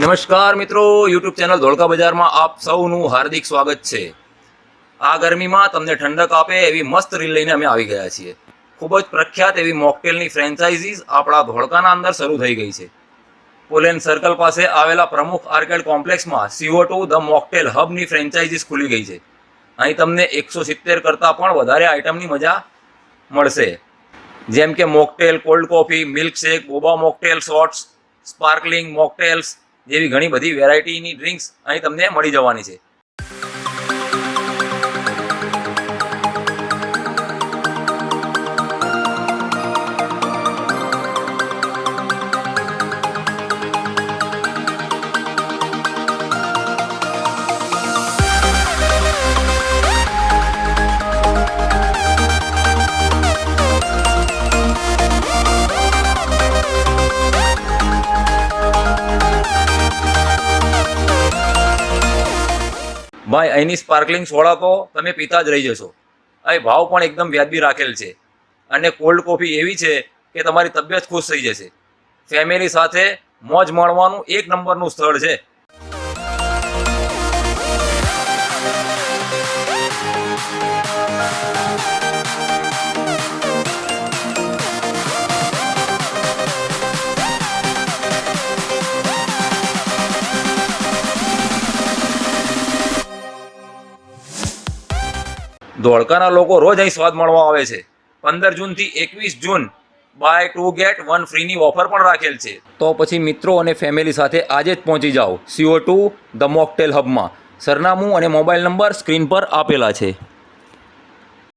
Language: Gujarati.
નમસ્કાર મિત્રો યુટ્યુબ ચેનલ ધોળકા બજારમાં આપ સૌનું હાર્દિક સ્વાગત છે. આ ગરમીમાં તમને ઠંડક આપે એવી મસ્ત રીલ લઈને અમે આવી ગયા છીએ. ખૂબ જ પ્રખ્યાત એવી મોકટેલની ફ્રેન્ચાઇઝીસ આપણા ધોળકાના અંદર શરૂ થઈ ગઈ છે. પોલેન સર્કલ પાસે આવેલા પ્રમુખ આર્કેડ કોમ્પ્લેક્સમાં સીઓ ટુ ધ મોકટેલ હબની ફ્રેન્ચાઇઝીસ ખુલી ગઈ છે. અહીં તમને એકસો સિત્તેર કરતાં પણ વધારે આઇટમની મજા મળશે. જેમ કે mocktail cold coffee, milkshake, boba mocktail, shots, sparkling mocktails જેવી ઘણી બધી વેરાયટીની ડ્રિંક્સ અહીં તમને મળી જવાની છે. ભાઈ, અહીંની સ્પાર્કલિંગ સોડા તો તમે પીતા જ રહી જશો. અહીં ભાવ પણ એકદમ વ્યાજબી રાખેલ છે. અને કોલ્ડ કોફી એવી છે કે તમારી તબિયત ખુશ થઈ જશે. ફેમિલી સાથે મોજ માણવાનું એક નંબરનું સ્થળ છે. ધોળકાના લોકો રોજ અહીં સ્વાદ મળવા આવે છે. પંદર જૂનથી એકવીસ June buy two get one ફ્રીની offer પણ રાખેલ છે. તો પછી મિત્રો અને ફેમિલી સાથે આજે જ પહોંચી જાઓ. સીઓ ટુ ધ મોકટેલ હબમાં. સરનામું અને મોબાઈલ નંબર સ્ક્રીન પર આપેલા છે.